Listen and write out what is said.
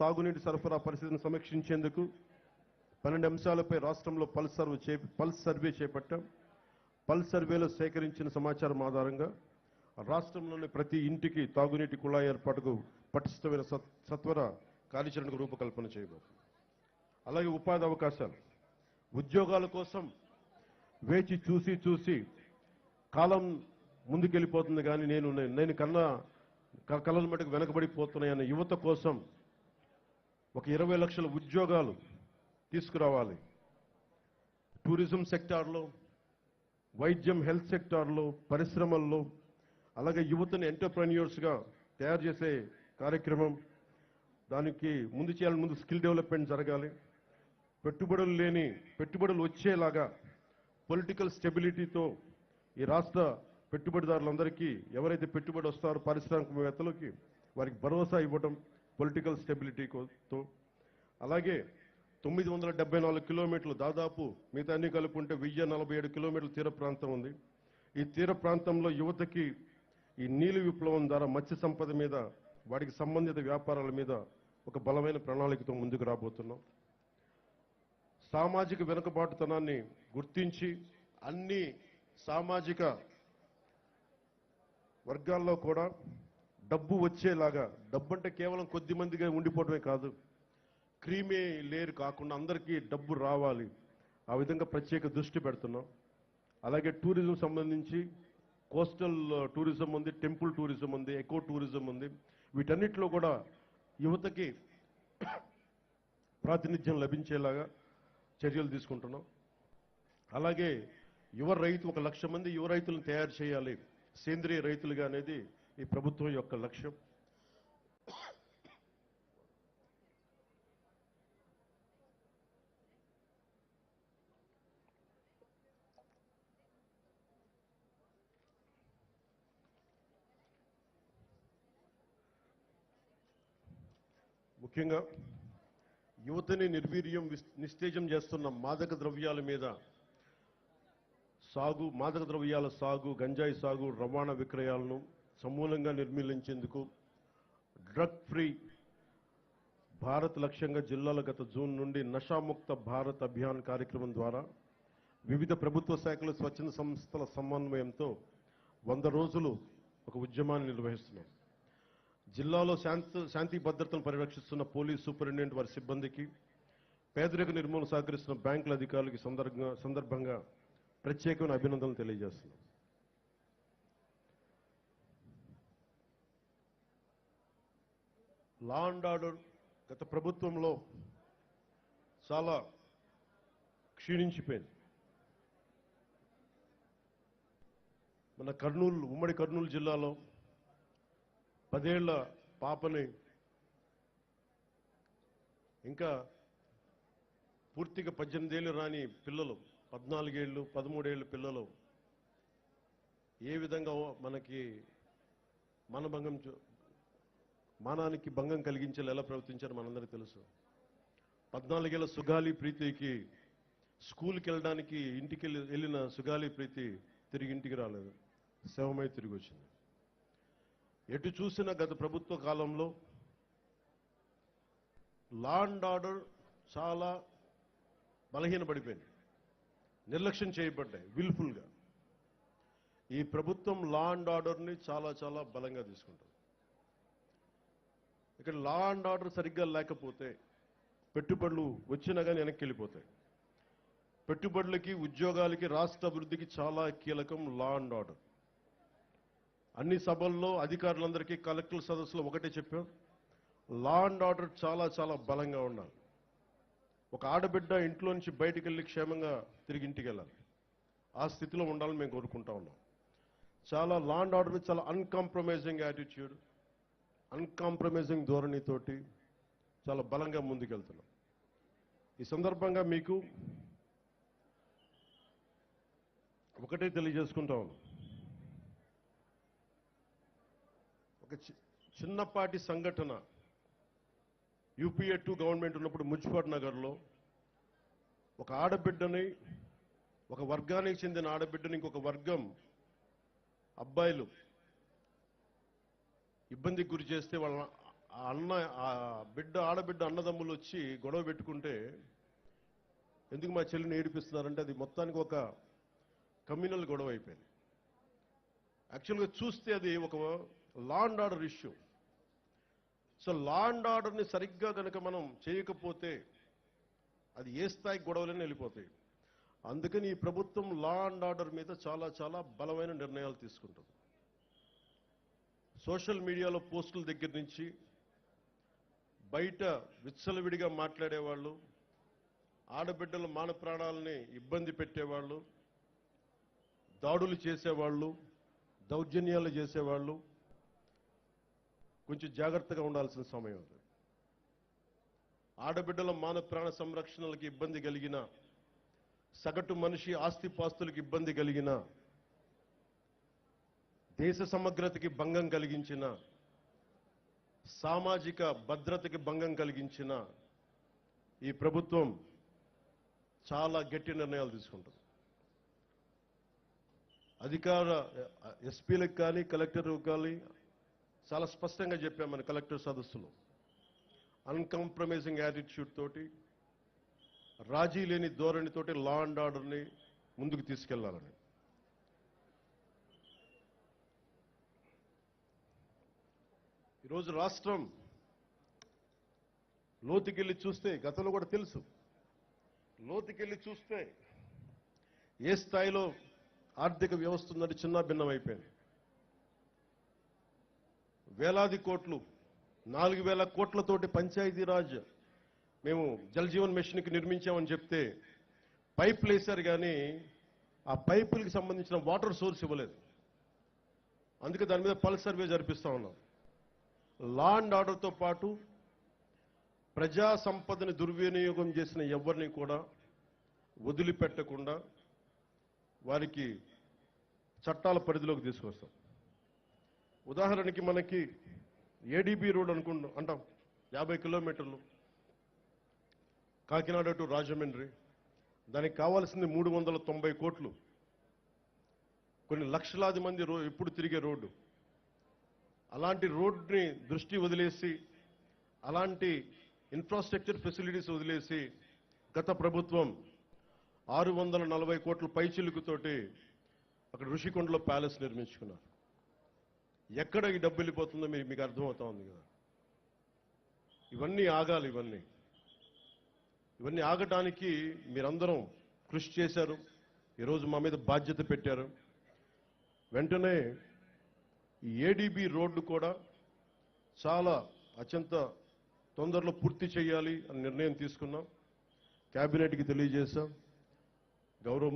తాగునీటి సరఫరా పరిస్థితిని సమీక్షించేందుకు పన్నెండు అంశాలపై రాష్ట్రంలో పల్స్ సర్వే చే పల్స్ సర్వే చేపట్టాం. పల్స్ సర్వేలో సేకరించిన సమాచారం ఆధారంగా రాష్ట్రంలోని ప్రతి ఇంటికి తాగునీటి కుళాయి ఏర్పాటుకు పటిష్టమైన సత్- సత్వర కార్యాచరణకు రూపకల్పన చేయబోతుంది అలాగే ఉపాధి అవకాశాలు. ఉద్యోగాల కోసం వేచి చూసి చూసి కాలం ముందుకెళ్ళిపోతుంది కానీ నేను నేను కన్నా క- మటుకు వెనకబడిపోతున్నాయన్న యువత కోసం ఒక ఇరవై లక్షల ఉద్యోగాలు తీసుకురావాలి. టూరిజం సెక్టార్లో వైద్యం హెల్త్ సెక్టార్లో పరిశ్రమల్లో అలాగే యువతని ఎంటర్ప్రెన్యూర్స్గా తయారు చేసే కార్యక్రమం. దానికి ముందు చేయాలని ముందు స్కిల్ డెవలప్మెంట్ జరగాలి. పెట్టుబడులు లేని పెట్టుబడులు వచ్చేలాగా పొలిటికల్ స్టెబిలిటీతో ఈ రాష్ట్ర పెట్టుబడిదారులందరికీ ఎవరైతే పెట్టుబడి వస్తారో పారిశ్రామికవేత్తలకి వారికి భరోసా ఇవ్వడం పొలిటికల్ స్టెబిలిటీతో అలాగే తొమ్మిది వందల డెబ్బై నాలుగు కిలోమీటర్లు దాదాపు మిగతా అన్ని కలుపుకుంటే వెయ్యి నలభై ఏడు కిలోమీటర్ల తీర ప్రాంతం ఉంది. ఈ తీర ప్రాంతంలో యువతకి ఈ నీలి విప్లవం ద్వారా మత్స్య సంపద మీద వాటికి సంబంధిత వ్యాపారాల మీద ఒక బలమైన ప్రణాళికతో ముందుకు రాబోతున్నాం. సామాజిక వెనుకబాటుతనాన్ని గుర్తించి అన్ని సామాజిక వర్గాల్లో కూడా డబ్బు వచ్చేలాగా డబ్బు అంటే కేవలం కొద్ది మందిగా ఉండిపోవడమే కాదు. క్రీమే లేరు కాకుండా అందరికీ డబ్బు రావాలి. ఆ విధంగా ప్రత్యేక దృష్టి పెడుతున్నాం. అలాగే టూరిజం సంబంధించి కోస్టల్ టూరిజం ఉంది టెంపుల్ టూరిజం ఉంది ఎకో టూరిజం ఉంది. వీటన్నిటిలో కూడా యువతకి ప్రాతినిధ్యం లభించేలాగా చర్యలు తీసుకుంటున్నాం. అలాగే యువ రైతు ఒక లక్ష మంది యువ రైతులను తయారు చేయాలి. సేంద్రియ రైతులుగా అనేది ఈ ప్రభుత్వం యొక్క లక్ష్యం. ముఖ్యంగా యువతని నిర్వీర్యం నిస్తేజం చేస్తున్న మాదక ద్రవ్యాల మీద సాగు మాదక ద్రవ్యాల సాగు గంజాయి సాగు రవాణా విక్రయాలను సమూలంగా నిర్మూలించేందుకు డ్రగ్ ఫ్రీ భారత్ లక్ష్యంగా జిల్లాల గత జూన్ నుండి నషాముక్త భారత్ అభియాన్ కార్యక్రమం ద్వారా వివిధ ప్రభుత్వ శాఖలు స్వచ్ఛంద సంస్థల సమన్వయంతో వంద రోజులు ఒక ఉద్యమాన్ని నిర్వహిస్తున్నాం. జిల్లాలో శాంతి శాంతి భద్రతను పరిరక్షిస్తున్న పోలీస్ సూపరింటెండెంట్ వారి సిబ్బందికి పేదరిక నిర్మూలన సహకరిస్తున్న బ్యాంకుల అధికారులకి సందర్భంగా సందర్భంగా ప్రత్యేకమైన అభినందనలు తెలియజేస్తున్నాం. లా అండ్ ఆర్డర్ గత ప్రభుత్వంలో చాలా క్షీణించిపోయింది. మన కర్నూలు ఉమ్మడి కర్నూలు జిల్లాలో పదేళ్ళ పాపని ఇంకా పూర్తిగా పద్దెనిమిదేళ్ళు రాని పిల్లలు పద్నాలుగేళ్ళు పదమూడేళ్ళు పిల్లలు ఏ విధంగా మనకి మానభంగం చూ- మానానికి భంగం కలిగించేలా ఎలా ప్రవర్తించారో మనందరికీ తెలుసు. పద్నాలుగేళ్ళ సుగాలి ప్రీతికి స్కూల్కి వెళ్ళడానికి ఇంటికి వెళ్ళి- వెళ్ళిన సుగాలి ప్రీతి తిరిగి ఇంటికి రాలేదు. శవమై తిరిగి వచ్చింది. ఎటు చూసిన గత ప్రభుత్వ కాలంలో లా అండ్ ఆర్డర్ చాలా బలహీనపడిపోయింది. నిర్లక్ష్యం చేయబడ్డాయి విల్ఫుల్గా. ఈ ప్రభుత్వం లా అండ్ ఆర్డర్ని చాలా చాలా బలంగా తీసుకుంటుంది. ఇక్కడ లా అండ్ ఆర్డర్ సరిగ్గా లేకపోతే పెట్టుబడులు వచ్చినా కానీ వెనక్కి వెళ్ళిపోతాయి. పెట్టుబడులకి ఉద్యోగాలకి రాష్ట్ర అభివృద్ధికి చాలా కీలకం లా అండ్ ఆర్డర్. అన్ని సభల్లో అధికారులందరికీ కలెక్టర్ సదస్సులో ఒకటే చెప్పాం. లా అండ్ ఆర్డర్ చాలా చాలా బలంగా ఉండాలి. ఒక ఆడబిడ్డ ఇంట్లో నుంచి బయటికి వెళ్ళి క్షేమంగా తిరిగి ఇంటికి వెళ్ళాలి. ఆ స్థితిలో ఉండాలని మేము కోరుకుంటా ఉన్నాం. చాలా లా అండ్ ఆర్డర్ చాలా అన్కాంప్రమైజింగ్ యాటిట్యూడ్ అన్కాంప్రమైజింగ్ ధోరణితోటి చాలా బలంగా ముందుకెళ్తున్నాం. ఈ సందర్భంగా మీకు ఒకటే తెలియజేసుకుంటా ఒక చి- చిన్నపాటి సంఘటన యూపీఏ టూ గవర్నమెంట్ ఉన్నప్పుడు ముజ్ఫర్ నగర్లో ఒక ఆడబిడ్డని ఒక వర్గానికి చెందిన ఆడబిడ్డని ఇంకొక వర్గం అబ్బాయిలు ఇబ్బందికి గురి చేస్తే వాళ్ళ అన్న ఆ బిడ్డ ఆడబిడ్డ అన్నదమ్ములు వచ్చి గొడవ పెట్టుకుంటే ఎందుకు మా చెల్లిని ఏడిపిస్తున్నారంటే అది మొత్తానికి ఒక కమ్యూనల్ గొడవ అయిపోయింది. యాక్చువల్గా చూస్తే అది ఒక law and order issue so law and ఆర్డర్ని సరిగ్గా కనుక మనం చేయకపోతే అది ఏ స్థాయి గొడవలైనా వెళ్ళిపోతాయి. అందుకని ఈ ప్రభుత్వం లా అండ్ ఆర్డర్ మీద చాలా చాలా బలమైన నిర్ణయాలు తీసుకుంటుంది. సోషల్ మీడియాలో పోస్టుల దగ్గర నుంచి బయట విచ్చలవిడిగా మాట్లాడేవాళ్ళు ఆడబిడ్డల మాన ప్రాణాలని ఇబ్బంది పెట్టేవాళ్ళు దాడులు చేసేవాళ్ళు దౌర్జన్యాలు చేసేవాళ్ళు. కొంచెం జాగ్రత్తగా ఉండాల్సిన సమయం అది. ఆడబిడ్డల మాన ప్రాణ సంరక్షణలకు ఇబ్బంది కలిగిన సగటు మనిషి ఆస్తిపాస్తులకు ఇబ్బంది కలిగిన దేశ సమగ్రతకి భంగం కలిగించిన సామాజిక భద్రతకి భంగం కలిగించిన ఈ ప్రభుత్వం చాలా గట్టి నిర్ణయాలు తీసుకుంటుంది. అధికార ఎస్పీలకు కానీ కలెక్టర్ కానీ చాలా స్పష్టంగా చెప్పాం మన కలెక్టర్ సదస్సులో. అన్కాంప్రమైజింగ్ యాటిట్యూడ్ తోటి రాజీ లేని ధోరణితోటి లా అండ్ ఆర్డర్ని ముందుకు తీసుకెళ్ళాలని. ఈరోజు రాష్ట్రం లోతుకెళ్ళి చూస్తే గతంలో కూడా తెలుసు. లోతుకెళ్ళి చూస్తే ఏ స్థాయిలో ఆర్థిక వ్యవస్థ ఉందని చిన్న భిన్నమైపోయింది వేలాది కోట్లు నాలుగు వేల కోట్లతోటి పంచాయతీరాజ్ మేము జలజీవన్ మిషన్కి నిర్మించామని చెప్తే పైపులు వేశారు కానీ ఆ పైపులకి సంబంధించిన వాటర్ సోర్స్ ఇవ్వలేదు. అందుకే దాని మీద పల్స్ సర్వే జరిపిస్తా ఉన్నాం. లా అండ్ ఆర్డర్తో పాటు ప్రజా సంపదని దుర్వినియోగం చేసిన ఎవరిని కూడా వదిలిపెట్టకుండా వారికి చట్టాల పరిధిలోకి తీసుకొస్తాం. ఉదాహరణకి మనకి ఏడీబీ రోడ్ అనుకుంటాం అంటాం యాభై కిలోమీటర్లు కాకినాడ టు రాజమండ్రి. దానికి కావాల్సింది మూడు వందల తొంభై కోట్లు. కొన్ని లక్షలాది మంది రో ఎప్పుడు తిరిగే రోడ్డు. అలాంటి రోడ్ని దృష్టి వదిలేసి అలాంటి ఇన్ఫ్రాస్ట్రక్చర్ ఫెసిలిటీస్ వదిలేసి గత ప్రభుత్వం ఆరు వందల నలభై కోట్ల పైచిలుకుతోటి అక్కడ ఋషికొండలో ప్యాలెస్ నిర్మించుకున్నారు. ఎక్కడ ఈ డబ్బు వెళ్ళిపోతుందో మీకు మీకు అర్థమవుతా ఉంది కదా. ఇవన్నీ ఆగాలి ఇవన్నీ. ఇవన్నీ ఆగటానికి మీరందరం కృషి చేశారు. ఈరోజు మా మీద బాధ్యత పెట్టారు. వెంటనే ఈ ఏడీబీ రోడ్డు కూడా చాలా అత్యంత తొందరలో పూర్తి చేయాలి అని నిర్ణయం తీసుకున్నాం. క్యాబినెట్కి తెలియజేశాం. గౌరవ